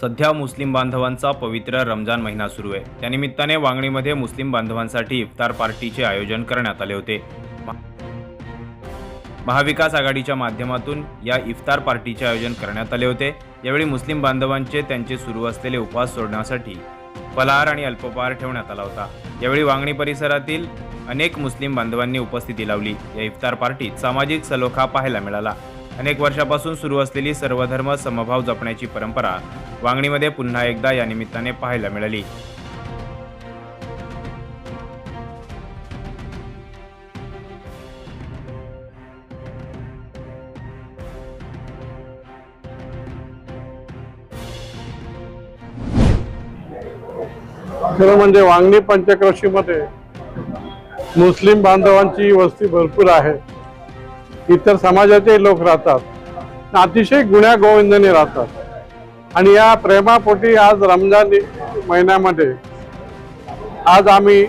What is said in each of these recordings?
सध्या मुस्लिम बांधवांचा पवित्र रमजान महिना सुरू आहे. त्यानिमित्ताने वांगणीमध्ये मुस्लिम बांधवांसाठी इफ्तार पार्टीचे आयोजन करण्यात आले होते. महाविकास आघाडीच्या माध्यमातून या इफ्तार पार्टीचे आयोजन करण्यात आले होते. यावेळी मुस्लिम बांधवांचे त्यांचे सुरू असलेले उपवास सोडण्यासाठी फलाहार आणि अल्पपहार ठेवण्यात आला होता. यावेळी वांगणी परिसरातील अनेक मुस्लिम बांधवांनी उपस्थिती लावली. या इफ्तार पार्टीत सामाजिक सलोखा पाहायला मिळाला. अनेक वर्षापासून सुरू असलेली सर्वधर्म समभाव जपण्याची परंपरा वांगणीमध्ये पुन्हा एकदा या निमित्ताने पाहायला मिळाली. खरं म्हणजे वांगणी पंचक्रशीमध्ये मुस्लिम बांधवांची वस्ती भरपूर आहे. इतर समाजाचे लोक राहतात. अतिशय गुण्या गोविंदने राहतात. आणि या प्रेमापोटी आज रमजान महिन्यामध्ये आज आम्ही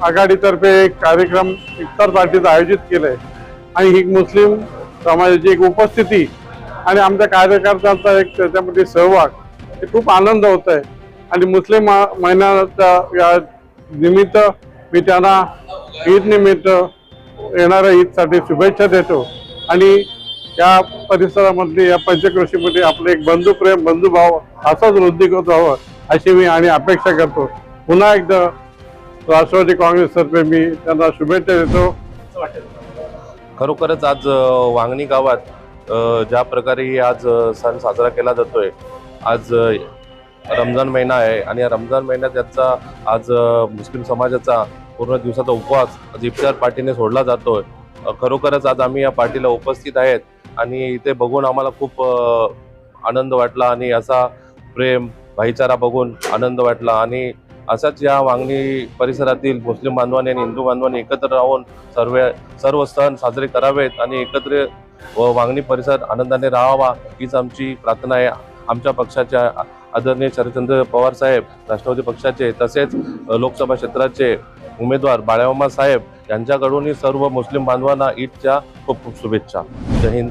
आघाडीतर्फे एक कार्यक्रम इफ्तार पार्टीचं आयोजित केलं आहे आणि ही मुस्लिम समाजाची एक उपस्थिती आणि आमच्या कार्यकर्त्यांचा एक त्याच्यामध्ये सहभाग हे खूप आनंद होत आहे आणि मुस्लिम महिन्याच्या या निमित्त मी त्यांना ईद निमित्त येणाऱ्या ईदसाठी शुभेच्छा देतो. आणि या परिसरामधली या पंचक्रोशीमध्ये आपलं एक बंधुप्रेम बंधुभाव असाच करत व्हावं अशी मी आणि अपेक्षा करतो. पुन्हा एकदा राष्ट्रवादी काँग्रेसतर्फे मी त्यांना शुभेच्छा देतो. खरोखरच आज वांगणी गावात ज्या प्रकारे आज सण साजरा केला जातोय आज रमजान महिना आहे. आणि या रमजान महिन्यात याचा आज मुस्लिम समाजाचा पूर्ण दिवसाचा उपवास आज पार्टीने सोडला जातोय. खरोखरच आज आम्ही या पार्टीला उपस्थित आहेत आणि इथे बघून आम्हाला खूप आनंद वाटला आणि असा प्रेम भाईचारा बघून आनंद वाटला. आणि असाच या वांगणी परिसरातील मुस्लिम बांधवांनी आणि हिंदू बांधवांनी एकत्र राहून सर्व सर्व सण साजरे करावेत आणि एकत्र व वांगणी परिसर आनंदाने राहावा हीच आमची प्रार्थना आहे. आमच्या पक्षाच्या आदरणीय शरदचंद्र पवार साहेब राष्ट्रवादी पक्षाचे तसेच लोकसभा क्षेत्राचे उमेदवार बाळ्यामा साहेब यांच्याकडूनही सर्व मुस्लिम बांधवांना ईदच्या खूप खूप शुभेच्छा. जय हिंद.